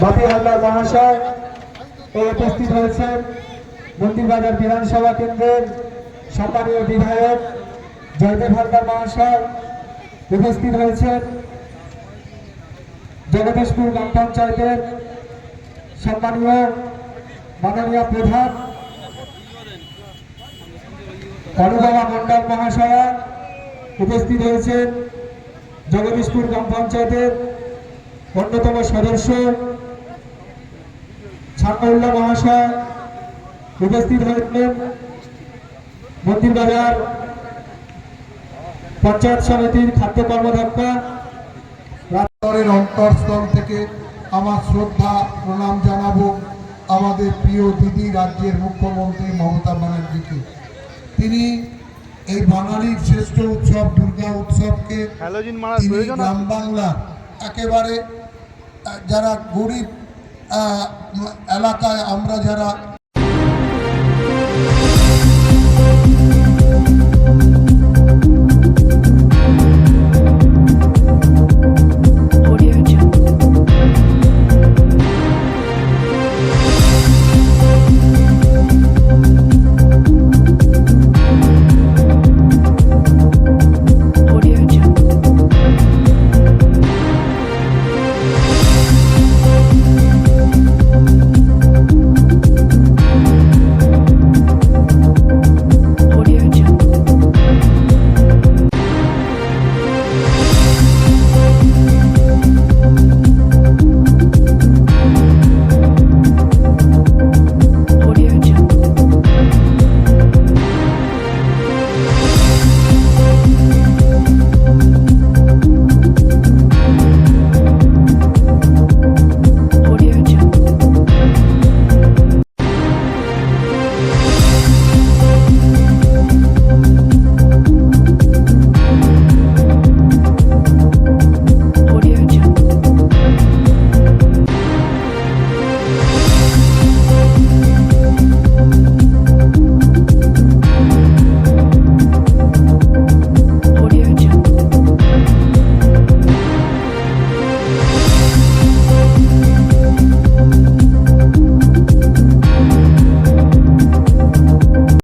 বাপি হালদার মহাশয় উপস্থিত হয়েছেন মন্দিরবাজার বিধানসভা কেন্দ্রের সম্মানীয় বিধায়ক জয়দেব হালদার মহাশয় উপস্থিত হয়েছেন। জগদীশপুর গ্রাম পঞ্চায়েতের সম্মানীয় মাননীয় প্রধান অনুবাবা মন্ডল মহাশয়া উপস্থিত হয়েছেন। জগদীশপুর গ্রাম পঞ্চায়েতের অন্যতম সদস্য ছান্নউল্লাহ মহাশয় উপস্থিত হয়েছেন মন্দিরবাজার পঞ্চায়েত সমিতির খাদ্য কর্মদক্ষা রাজনগরের অন্তরস্থল থেকে আমার শ্রদ্ধা প্রণাম জানাব আমাদের প্রিয় দিদি রাজ্যের মুখ্যমন্ত্রী মমতা ব্যানার্জিকে তিনি এই বাঙালির শ্রেষ্ঠ উৎসব দুর্গা উৎসবকে? গ্রাম বাংলা একেবারে যারা গরিব এলাকায় আমরা যারা